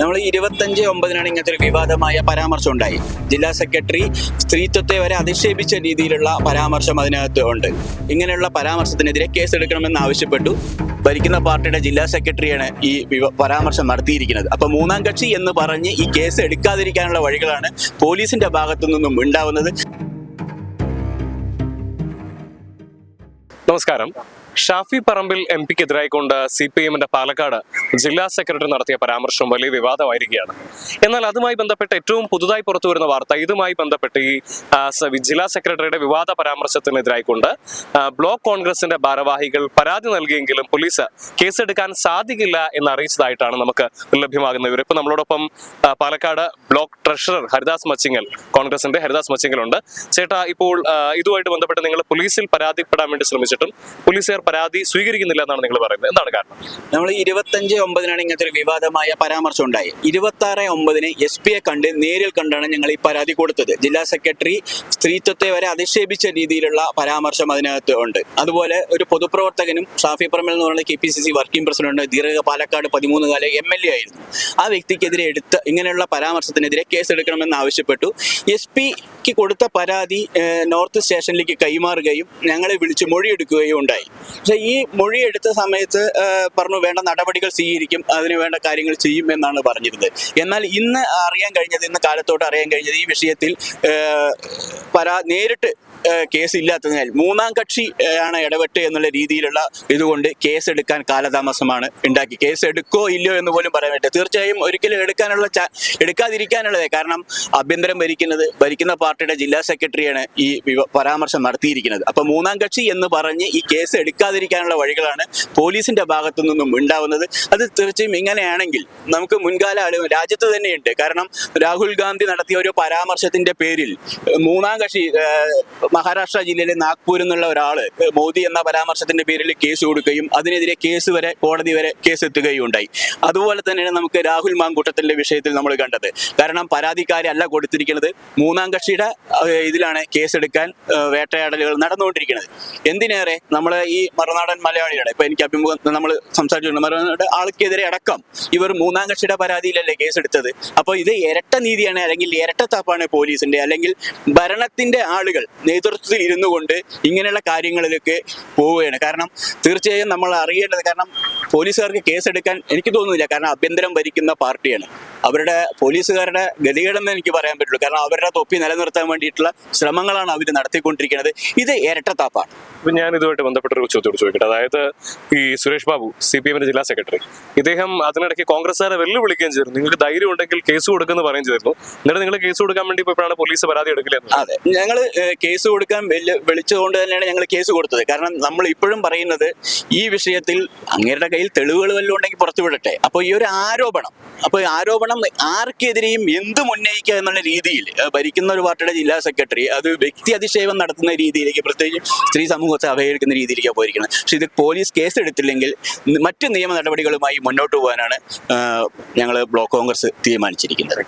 നമ്മൾ ഇരുപത്തഞ്ച് ഒമ്പതിനാണ് ഇങ്ങനത്തെ ഒരു വിവാദമായ പരാമർശം ഉണ്ടായി. ജില്ലാ സെക്രട്ടറി സ്ത്രീത്വത്തെ വരെ അധിക്ഷേപിച്ച രീതിയിലുള്ള പരാമർശം അതിനകത്ത് ഉണ്ട്. ഇങ്ങനെയുള്ള പരാമർശത്തിനെതിരെ കേസെടുക്കണമെന്ന് ആവശ്യപ്പെട്ടു. ഭരിക്കുന്ന പാർട്ടിയുടെ ജില്ലാ സെക്രട്ടറിയാണ് ഈ പരാമർശം നടത്തിയിരിക്കുന്നത്. അപ്പൊ മൂന്നാം കക്ഷി എന്ന് പറഞ്ഞ് ഈ കേസ് എടുക്കാതിരിക്കാനുള്ള വഴികളാണ് പോലീസിന്റെ ഭാഗത്തു നിന്നും ഉണ്ടാവുന്നത്. നമസ്കാരം. ഷാഫി പറമ്പിൽ എം പിക്കെതിരായിക്കൊണ്ട് സി പി എമ്മിന്റെ പാലക്കാട് ജില്ലാ സെക്രട്ടറി നടത്തിയ പരാമർശം വലിയ വിവാദമായിരിക്കുകയാണ്. എന്നാൽ അതുമായി ബന്ധപ്പെട്ട് ഏറ്റവും പുതുതായി പുറത്തു വരുന്ന വാർത്ത ഇതുമായി ബന്ധപ്പെട്ട് ഈ ജില്ലാ സെക്രട്ടറിയുടെ വിവാദ പരാമർശത്തിനെതിരായിക്കൊണ്ട് കൊണ്ട് ബ്ലോക്ക് കോൺഗ്രസിന്റെ ഭാരവാഹികൾ പരാതി നൽകിയെങ്കിലും പോലീസ് കേസെടുക്കാൻ സാധിക്കില്ല എന്ന് അറിയിച്ചതായിട്ടാണ് നമുക്ക് ലഭ്യമാകുന്ന വിവരം. ഇപ്പൊ നമ്മളോടൊപ്പം പാലക്കാട് ബ്ലോക്ക് ട്രഷറർ ഹരിദാസ് മച്ചിങ്ങൽ കോൺഗ്രസിന്റെ ഹരിദാസ് മച്ചിങ്ങൽ ഉണ്ട് ചേട്ടാ ഇപ്പോൾ ഇതുമായിട്ട് ബന്ധപ്പെട്ട് നിങ്ങൾ പോലീസിൽ പരാതിപ്പെടാൻ വേണ്ടി ശ്രമിച്ചിട്ടും പോലീസുകാർ പരാതി സ്വീകരിക്കുന്നില്ല എന്നാണ് നിങ്ങൾ പറയുന്നത്. എന്താണ് കാരണം? നമ്മൾ ഇരുപത്തഞ്ച് ഒമ്പതിനാണ് ഇങ്ങനത്തെ ഒരു വിവാദമായ പരാമർശം ഉണ്ടായി ഇരുപത്തി ആറ് ഒമ്പതിന് എസ് പിയെ കണ്ട് നേരിൽ കണ്ടാണ് ഞങ്ങൾ ഈ പരാതി കൊടുത്തത്. ജില്ലാ സെക്രട്ടറി സ്ത്രീത്വത്തെ വരെ അധിക്ഷേപിച്ച രീതിയിലുള്ള പരാമർശം അതിനകത്ത് ഉണ്ട്. അതുപോലെ ഒരു പൊതുപ്രവർത്തകനും ഷാഫി പറമ്പിൽ എന്ന് പറയുന്ന K P C C working president ദീർഘ പാലക്കാട് പതിമൂന്ന് കാല എം എൽ എ ആയിരുന്നു. ആ വ്യക്തിക്കെതിരെ എടുത്ത ഇങ്ങനെയുള്ള പരാമർശത്തിനെതിരെ കേസ് എടുക്കണമെന്ന് ആവശ്യപ്പെട്ടു. എസ് പിക്ക് കൊടുത്ത പരാതി നോർത്ത് സ്റ്റേഷനിലേക്ക് കൈമാറുകയും ഞങ്ങളെ വിളിച്ച് മൊഴിയെടുക്കുകയും ഉണ്ടായി. പക്ഷെ ഈ മൊഴി എടുത്ത സമയത്ത് പറഞ്ഞു വേണ്ട നടപടികൾ സ്വീകരിക്കും അതിന് വേണ്ട കാര്യങ്ങൾ ചെയ്യും എന്നാണ് പറഞ്ഞിരുന്നത്. എന്നാൽ ഇന്ന് അറിയാൻ കഴിഞ്ഞത് ഇന്ന് കാലത്തോട്ട് അറിയാൻ കഴിഞ്ഞത് ഈ വിഷയത്തിൽ പരാ നേരിട്ട് കേസ് ഇല്ലാത്തതിനാൽ മൂന്നാം കക്ഷി ആണ് ഇടപെട്ട് എന്നുള്ള രീതിയിലുള്ള ഇതുകൊണ്ട് കേസ് എടുക്കാൻ കാലതാമസമാണ് ഉണ്ടാക്കി. കേസ് എടുക്കോ ഇല്ലയോ എന്ന് പോലും പറയാൻ പറ്റില്ല. തീർച്ചയായും ഒരിക്കലും എടുക്കാനുള്ള എടുക്കാതിരിക്കാനുള്ളതേ. കാരണം ആഭ്യന്തരം ഭരിക്കുന്നത് ഭരിക്കുന്ന പാർട്ടിയുടെ ജില്ലാ സെക്രട്ടറിയാണ് ഈ പരാമർശം നടത്തിയിരിക്കുന്നത്. അപ്പൊ മൂന്നാം കക്ഷി എന്ന് പറഞ്ഞ് ഈ കേസ് എടുക്കാതിരിക്കാനുള്ള വഴികളാണ് പോലീസിന്റെ ഭാഗത്തു നിന്നും ഉണ്ടാവുന്നത്. അത് തീർച്ചയായും ഇങ്ങനെയാണെങ്കിൽ നമുക്ക് മുൻകാല രാജ്യത്ത് തന്നെയുണ്ട്. കാരണം രാഹുൽ ഗാന്ധി നടത്തിയ ഒരു പരാമർശത്തിന്റെ പേരിൽ മൂന്നാം കക്ഷി മഹാരാഷ്ട്ര ജില്ലയിലെ നാഗ്പൂരിൽ നിന്നുള്ള ഒരാൾ മോദി എന്ന പരാമർശത്തിന്റെ പേരിൽ കേസ് കൊടുക്കുകയും അതിനെതിരെ കേസ് വരെ കോടതി വരെ കേസ് എത്തുകയും ഉണ്ടായി അതുപോലെ തന്നെയാണ് നമുക്ക് രാഹുൽ മാങ്കൂട്ടത്തിന്റെ വിഷയത്തിൽ നമ്മൾ കണ്ടത്. കാരണം പരാതിക്കാരെ അല്ല കൊടുത്തിരിക്കുന്നത്. മൂന്നാം കക്ഷിയുടെ ഇതിലാണ് കേസെടുക്കാൻ വേട്ടയാടലുകൾ നടന്നുകൊണ്ടിരിക്കുന്നത്. എന്തിനേറെ നമ്മളെ ഈ മറുനാടൻ മലയാളിയുടെ ഇപ്പൊ എനിക്ക് അഭിമുഖം നമ്മൾ സംസാരിച്ചിട്ടുണ്ട് മറുനാട് ആൾക്കെതിരെ അടക്കം ഇവർ മൂന്നാം കക്ഷിയുടെ പരാതിയിലല്ലേ കേസെടുത്തത്. അപ്പോൾ ഇത് ഇരട്ട നീതിയാണ് അല്ലെങ്കിൽ ഇരട്ടത്താപ്പാണ് പോലീസിന്റെ അല്ലെങ്കിൽ ഭരണത്തിന്റെ ആളുകൾ നേതൃത്വത്തിൽ ഇരുന്നു കൊണ്ട് ഇങ്ങനെയുള്ള കാര്യങ്ങളിലൊക്കെ പോവുകയാണ്. കാരണം തീർച്ചയായും നമ്മൾ അറിയേണ്ടത് കാരണം പോലീസുകാർക്ക് കേസെടുക്കാൻ എനിക്ക് തോന്നുന്നില്ല. കാരണം ആഭ്യന്തരം ഭരിക്കുന്ന പാർട്ടിയാണ്. അവരുടെ പോലീസുകാരുടെ ഗതികേടെന്ന് എനിക്ക് പറയാൻ പറ്റുള്ളൂ. കാരണം അവരുടെ തൊപ്പി നിലനിർത്താൻ വേണ്ടിയിട്ടുള്ള ശ്രമങ്ങളാണ് അവർ നടത്തിക്കൊണ്ടിരിക്കുന്നത്. ഇത് ഇരട്ടത്താപ്പാണ്. ഇപ്പൊ ഞാൻ ഇതുമായിട്ട് ബന്ധപ്പെട്ട ഒരു ചോദ്യം ചോദിക്കട്ടെ. അതായത് ഈ സുരേഷ് ബാബു സി പി എമ്മിന്റെ ജില്ലാ സെക്രട്ടറി ഇദ്ദേഹം അതിനിടയ്ക്ക് കോൺഗ്രസ്സുകാരെ വെല്ലുവിളിക്കുകയും ചെയ്തു നിങ്ങൾക്ക് ധൈര്യം ഉണ്ടെങ്കിൽ കേസ് കൊടുക്കുമെന്ന് പറയുകയും ചെയ്തിരുന്നു. എന്നിട്ട് നിങ്ങൾ കേസ് കൊടുക്കാൻ വേണ്ടി ഇപ്പോഴാണ് പോലീസ് പരാതി എടുക്കില്ല അതെ. ഞങ്ങൾ കേസ് കൊടുക്കാൻ വിളിച്ചതുകൊണ്ട് തന്നെയാണ് ഞങ്ങൾ കേസ് കൊടുത്തത്. കാരണം നമ്മൾ ഇപ്പോഴും പറയുന്നത് ഈ വിഷയത്തിൽ അങ്ങേരുടെ കയ്യിൽ തെളിവുകൾ വല്ലതും ഉണ്ടെങ്കിൽ പുറത്തു വിടട്ടെ. അപ്പോൾ ഈ ഒരു ആരോപണം അപ്പോൾ ആരോപണം ആർക്കെതിരെയും എന്തും ഉന്നയിക്കുക എന്നുള്ള രീതിയിൽ ഭരിക്കുന്ന ഒരു പാർട്ടിയുടെ ജില്ലാ സെക്രട്ടറി അത് വ്യക്തി അധിക്ഷേപം നടത്തുന്ന രീതിയിലേക്ക് പ്രത്യേകിച്ച് സ്ത്രീ സമൂഹത്തെ അവഹേളിക്കുന്ന രീതിയിലേക്ക് പോയിരിക്കുന്നത്. പക്ഷെ ഇത് പോലീസ് കേസ് എടുത്തില്ലെങ്കിൽ മറ്റ് നിയമ നടപടികളുമായി മുന്നോട്ട് പോകാനാണ് ഞങ്ങൾ ബ്ലോക്ക് കോൺഗ്രസ് തീരുമാനിച്ചിരിക്കുന്നത്.